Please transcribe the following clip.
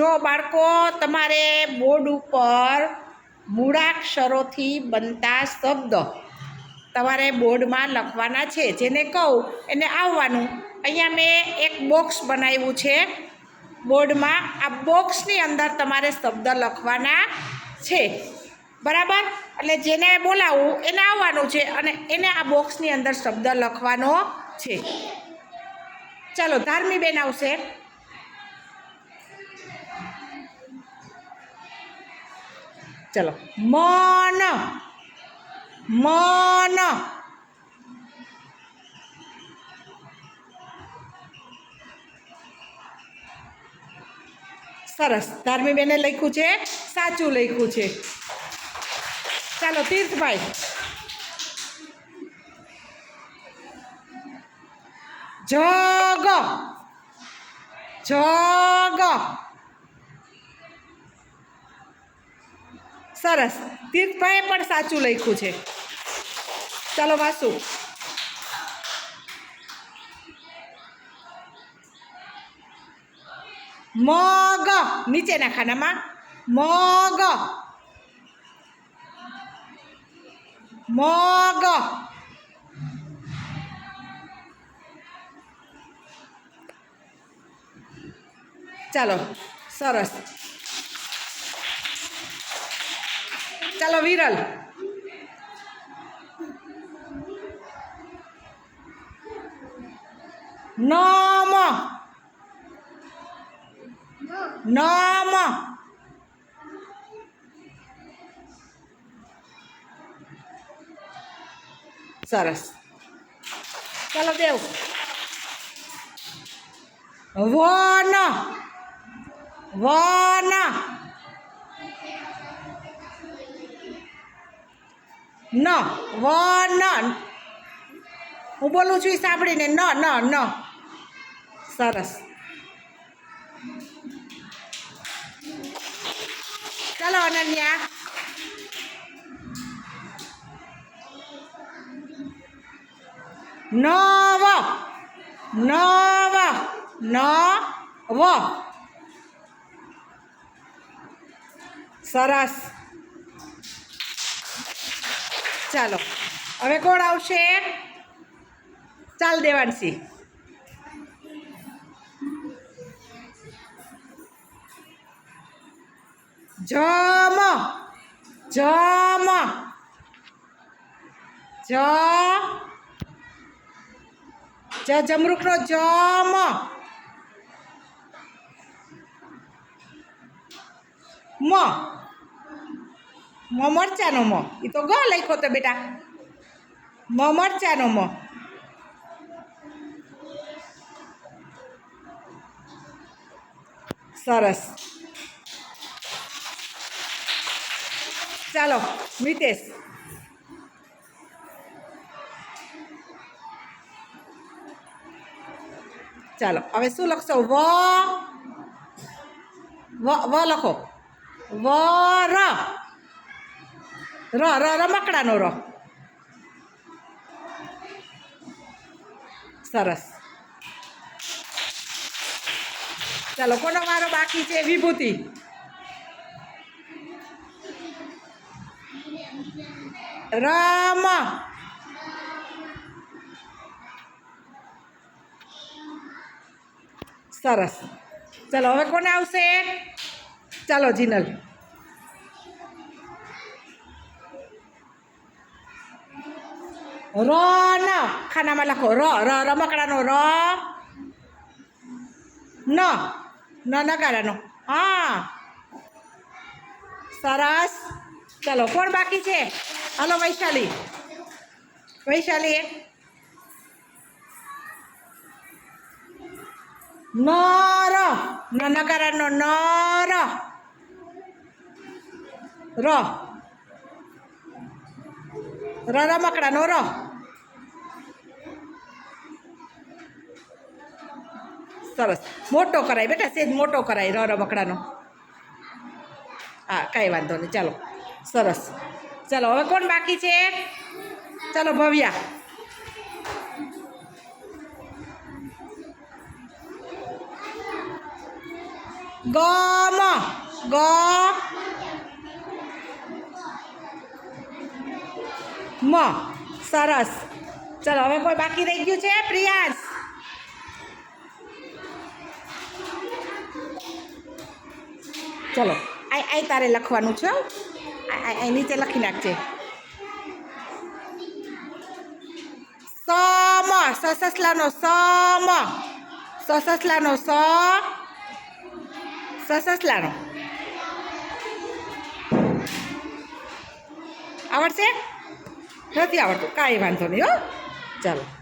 જો બાળકો તમારે બોર્ડ ઉપર મૂળાક્ષરોથી બનતા શબ્દ તમારે બોર્ડમાં લખવાના છે, જેને કહું એને આવવાનું. અહીંયા મેં એક બોક્સ બનાવ્યું છે. બોર્ડમાં આ બોક્સની અંદર તમારે શબ્દ લખવાના છે. બરાબર? એટલે જેને બોલાવું એને આવવાનું છે અને એને આ બોક્સની અંદર શબ્દ લખવાનો છે. ચાલો ધાર્મી બેન આવશે. ચલો. મન. મન. સરસ. ધાર્મી બેને લખ્યું છે, સાચું લખ્યું છે. ચાલો, તીર્થભાઈ. જગ. જગ. સરસ. તીર્થભાઈએ પણ સાચું લખ્યું છે. ચાલો વાસુ મગ. નીચેના ખાનામાં. મગ. મગ. ચાલો. સરસ. ચાલો વિરલ નમ નમ સરસ ચાલો દેવ વન વન ન, વ, ન. હું બોલું છું એ સાંભળીને, ન ન ન. સરસ. ચાલો અનન્યા. ન વ ન વ ન, વ. સરસ. ચાલો. હવે કોણ આવશે? ચાલ દેવાંશી. જમ જમ જ જ જમરૂકનો જમ. મ. મ મરચાનો મ. એ તો ગ લખ્યો તો બેટા. મ મરચાનો મ. સરસ. ચાલો, મિતેશ. ચાલો, હવે શું લખશો? વ વ લખો. વ, ર. ર ર રમકડાનો ર. સરસ. ચાલો, કોનો વારો બાકી છે? વિભૂતિ. રામ. સરસ. ચાલો, હવે કોને આવશે? ચાલો, જીનલ. ર ન ખાનામાં લખો ર ર રમકડાનો ર ન ન નગારાનો હા સરસ ચાલો કોણ બાકી છે હલો વૈશાલી વૈશાલી નર ન નકારાનો નર ર ર રમકડાનો ર સરસ. મોટો કરાય બેટા, સેજ મોટો કરાય ર રમકડાનો હા, કાંઈ વાંધો નહીં, ચાલો. સરસ. ચાલો, હવે કોણ બાકી છે? ચાલો, ભવ્યા. ગ મ ગ મ. સરસ. ચલો, હવે કોઈ બાકી રહી ગયું છે? પ્રિયાંશ ચલો આ આ તારે લખવાનું છે. આ નીચે લખી નાખજે. સમ. સસલાનો સમ. સસલાનો સ. સસલાનો આવડશે? નથી આવડતું. કાંઈ વાંધો નહીં હો. ચાલો.